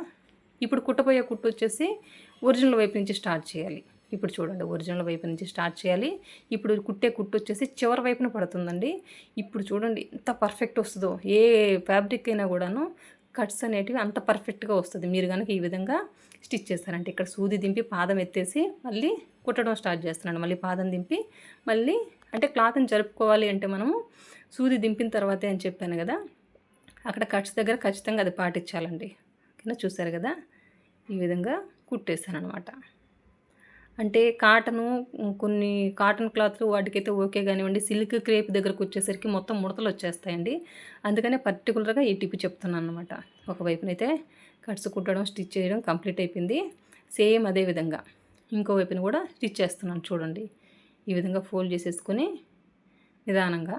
ఇప్పుడు కుట్టబోయే కుట్టు వచ్చేసి ఒరిజినల్ వైపు నుంచి స్టార్ట్ చేయాలి. ఇప్పుడు చూడండి ఒరిజినల్ వైపు నుంచి స్టార్ట్ చేయాలి. ఇప్పుడు కుట్టే కుట్టు వచ్చేసి చివరి వైపున పడుతుందండి. ఇప్పుడు చూడండి ఎంత పర్ఫెక్ట్ వస్తుందో. ఏ ఫ్యాబ్రిక్ అయినా కూడాను కట్స్ అనేటివి అంత పర్ఫెక్ట్గా వస్తుంది. మీరు కనుక ఈ విధంగా స్టిచ్ చేస్తారంటే ఇక్కడ సూది దింపి పాదం ఎత్తేసి మళ్ళీ కుట్టడం స్టార్ట్ చేస్తున్నాను మళ్ళీ పాదం దింపి మళ్ళీ అంటే క్లాత్ని జరుపుకోవాలి అంటే మనము సూది దింపిన తర్వాతే అని చెప్పాను కదా అక్కడ కట్స్ దగ్గర ఖచ్చితంగా అది పాటించాలండి. కింద చూసారు కదా? ఈ విధంగా కుట్టేస్తాను అనమాట అంటే కాటను కొన్ని కాటన్ క్లాత్లు వాటికైతే ఓకే కానివ్వండి. సిల్క్ క్రేప్ దగ్గరకు వచ్చేసరికి మొత్తం ముడతలు వచ్చేస్తాయండి అందుకనే పర్టికులర్గా ఈ టిప్ చెప్తున్నాను అనమాట ఒకవైపునైతే కట్స్ కుట్టడం స్టిచ్ చేయడం కంప్లీట్ అయిపోయింది. సేమ్ అదే విధంగా ఇంకో వైపున కూడా స్టిచ్ చేస్తున్నాను చూడండి. ఈ విధంగా ఫోల్డ్ చేసేసుకొని నిదానంగా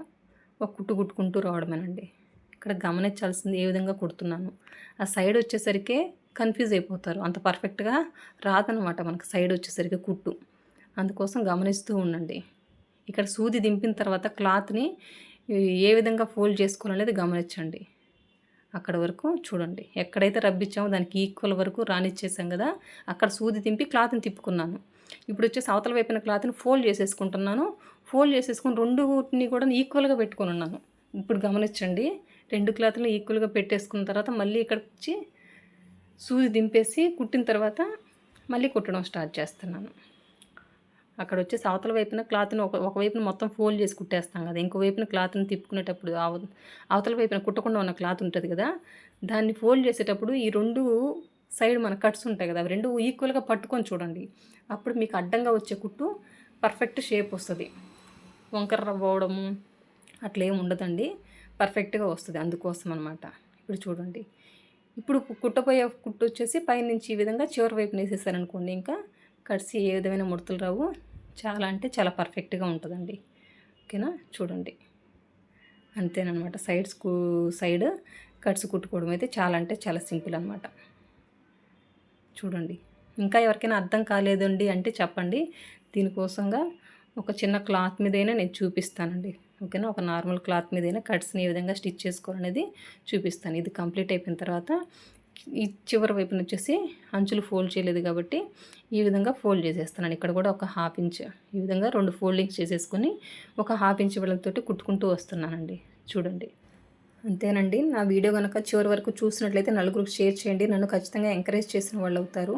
ఒక కుట్టు కుట్టుకుంటూ రావడమేనండి. ఇక్కడ గమనించాల్సింది ఏ విధంగా కుడుతున్నాను. ఆ సైడ్ వచ్చేసరికి కన్ఫ్యూజ్ అయిపోతారు. అంత పర్ఫెక్ట్గా రాదనమాట మనకు సైడ్ వచ్చేసరికి కుట్టు. అందుకోసం గమనిస్తూ ఉండండి. ఇక్కడ సూది దింపిన తర్వాత క్లాత్ని ఏ విధంగా ఫోల్డ్ చేసుకోవాలనేది గమనించండి. అక్కడ వరకు చూడండి. ఎక్కడైతే రబ్బిచ్చామో దానికి ఈక్వల్ వరకు రానిచ్చేసాం కదా అక్కడ సూది దింపి క్లాత్ని తిప్పుకున్నాను. ఇప్పుడు వచ్చేసి అవతల వైపున క్లాత్ని ఫోల్డ్ చేసేసుకుంటున్నాను. ఫోల్డ్ చేసేసుకుని రెండుని కూడా ఈక్వల్గా పెట్టుకుని ఉన్నాను. ఇప్పుడు గమనించండి. రెండు క్లాత్లు ఈక్వల్గా పెట్టేసుకున్న తర్వాత మళ్ళీ ఇక్కడ వచ్చి సూది దింపేసి కుట్టిన తర్వాత మళ్ళీ కుట్టడం స్టార్ట్ చేస్తున్నాను. అక్కడ వచ్చేసి అవతల వైపున క్లాత్ని ఒక ఒకవైపున మొత్తం ఫోల్డ్ చేసి కుట్టేస్తాం కదా. ఇంకో వైపున క్లాత్ని తిప్పుకునేటప్పుడు అవతల వైపున కుట్టకుండా ఉన్న క్లాత్ ఉంటుంది కదా. దాన్ని ఫోల్డ్ చేసేటప్పుడు ఈ రెండు సైడ్ మన కట్స్ ఉంటాయి కదా అవి రెండు ఈక్వల్గా పట్టుకొని చూడండి. అప్పుడు మీకు అడ్డంగా వచ్చే కుట్టు పర్ఫెక్ట్ షేప్ వస్తుంది. వంకర పోవడము అట్లా ఏమి ఉండదండి. పర్ఫెక్ట్గా వస్తుంది అందుకోసం అనమాట ఇప్పుడు చూడండి. ఇప్పుడు కుట్టపోయే కుట్టు వచ్చేసి పైనుంచి ఈ విధంగా చివరి వైపు వేసేసారనుకోండి ఇంకా కడిసి ఏ విధమైన ముడతలు రావు. చాలా అంటే చాలా పర్ఫెక్ట్గా ఉంటుందండి. ఓకేనా? చూడండి. అంతేనమాట సైడ్స్ సైడ్ కట్స్ కుట్టుకోవడం అయితే చాలా అంటే చాలా సింపుల్ అనమాట చూడండి. ఇంకా ఎవరికైనా అర్థం కాలేదండి అంటే చెప్పండి. దీనికోసంగా ఒక చిన్న క్లాత్ మీదైనా నేను చూపిస్తానండి. ఓకేనా? ఒక నార్మల్ క్లాత్ మీదైనా కట్స్ని ఏ విధంగా స్టిచ్ చేసుకోవాలనేది చూపిస్తాను. ఇది కంప్లీట్ అయిపోయిన తర్వాత ఈ చివరి వైపున వచ్చేసి అంచులు ఫోల్డ్ చేయలేదు కాబట్టి ఈ విధంగా ఫోల్డ్ చేసేస్తున్నాను. ఇక్కడ కూడా ఒక హాఫ్ ఇంచ్ ఈ విధంగా రెండు ఫోల్డింగ్స్ చేసేసుకొని ఒక హాఫ్ ఇంచ్ వెళ్ళతో కుట్టుకుంటూ వస్తున్నానండి. చూడండి. అంతేనండి. నా వీడియో కనుక చివరి వరకు చూసినట్లయితే నలుగురికి షేర్ చేయండి. నన్ను ఖచ్చితంగా ఎంకరేజ్ చేసిన వాళ్ళు అవుతారు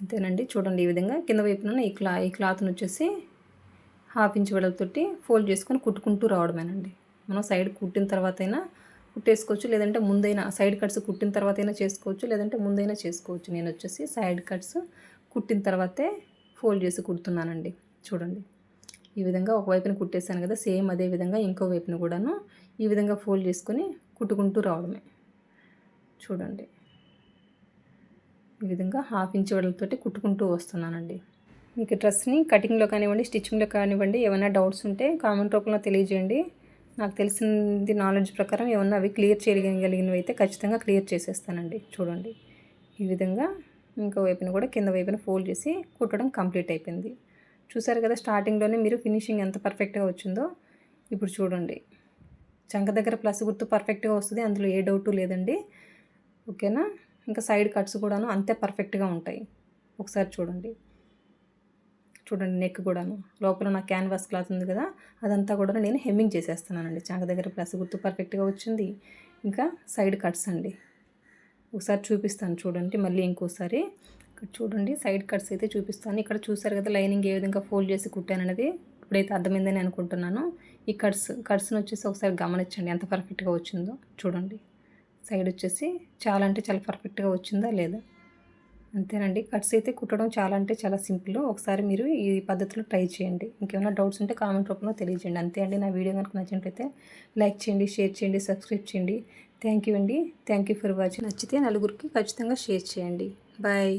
అంతేనండి. చూడండి ఈ విధంగా కింద వైపున ఈ క్లా ఈ క్లాత్ను వచ్చేసి హాఫ్ ఇంచ్ వెడల్తోటి ఫోల్డ్ చేసుకొని కుట్టుకుంటూ రావడమేనండి. మనం సైడ్ కుట్టిన తర్వాత అయినా కుట్టేసుకోవచ్చు లేదంటే ముందైనా సైడ్ కట్స్ కుట్టిన తర్వాత అయినా చేసుకోవచ్చు లేదంటే ముందైనా చేసుకోవచ్చు. నేను వచ్చేసి సైడ్ కట్స్ కుట్టిన తర్వాతే ఫోల్డ్ చేసి కుడుతున్నానండి. చూడండి. ఈ విధంగా ఒకవైపున కుట్టేశాను కదా సేమ్ అదే విధంగా ఇంకో వైపున కూడాను ఈ విధంగా ఫోల్డ్ చేసుకొని కుట్టుకుంటూ రావడమే. చూడండి. ఈ విధంగా హాఫ్ ఇంచ్ వెడలతోటి కుట్టుకుంటూ వస్తున్నానండి. మీకు డ్రెస్ని కటింగ్లో కానివ్వండి స్టిచ్చింగ్లో కానివ్వండి ఏమైనా డౌట్స్ ఉంటే కామెంట్ రూపంలో తెలియజేయండి. నాకు తెలిసింది నాలెడ్జ్ ప్రకారం ఏమన్నా అవి క్లియర్ చేయగలిగినవి అయితే ఖచ్చితంగా క్లియర్ చేసేస్తానండి చూడండి. ఈ విధంగా ఇంకో వైపున కూడా కింద వైపున ఫోల్డ్ చేసి కుట్టడం కంప్లీట్ అయిపోయింది. చూసారు కదా స్టార్టింగ్లోనే మీరు ఫినిషింగ్ ఎంత పర్ఫెక్ట్గా వచ్చిందో. ఇప్పుడు చూడండి. చంక దగ్గర ప్లస్ గుర్తు పర్ఫెక్ట్గా వస్తుంది అందులో ఏ డౌటు లేదండి. ఓకేనా? ఇంకా సైడ్ కట్స్ కూడాను అంతే పర్ఫెక్ట్గా ఉంటాయి. ఒకసారి చూడండి. చూడండి నెక్ కూడాను. లోపల నా క్యాన్వాస్ క్లాత్ ఉంది కదా అదంతా కూడా నేను హెమ్మింగ్ చేసేస్తున్నానండి. చాంక దగ్గర ప్లస్ గుర్తు పర్ఫెక్ట్గా వచ్చింది. ఇంకా సైడ్ కట్స్ అండి. ఒకసారి చూపిస్తాను చూడండి. మళ్ళీ ఇంకోసారి ఇక్కడ చూడండి. సైడ్ కట్స్ అయితే చూపిస్తాను. ఇక్కడ చూసారు కదా లైనింగ్ ఏ విధంగా ఫోల్డ్ చేసి కుట్టాను అనేది? ఇప్పుడైతే అర్థమైందని అనుకుంటున్నాను. ఈ కట్స్ కట్స్ని వచ్చేసి ఒకసారి గమనించండి. ఎంత పర్ఫెక్ట్గా వచ్చిందో చూడండి. సైడ్ వచ్చేసి చాలా అంటే చాలా పర్ఫెక్ట్గా వచ్చిందా లేదా? అంతేనండి. కట్స్ అయితే కుట్టడం చాలా అంటే చాలా సింపుల్. ఒకసారి మీరు ఈ పద్ధతిలో ట్రై చేయండి. ఇంకేమైనా డౌట్స్ ఉంటే కామెంట్ రూపంలో తెలియజేయండి. అంతే అండి. నా వీడియో కనుక నచ్చినట్లయితే లైక్ చేయండి షేర్ చేయండి సబ్స్క్రైబ్ చేయండి. థ్యాంక్ యూ అండి. Thank you for watching. నచ్చితే నలుగురికి ఖచ్చితంగా షేర్ చేయండి. బాయ్.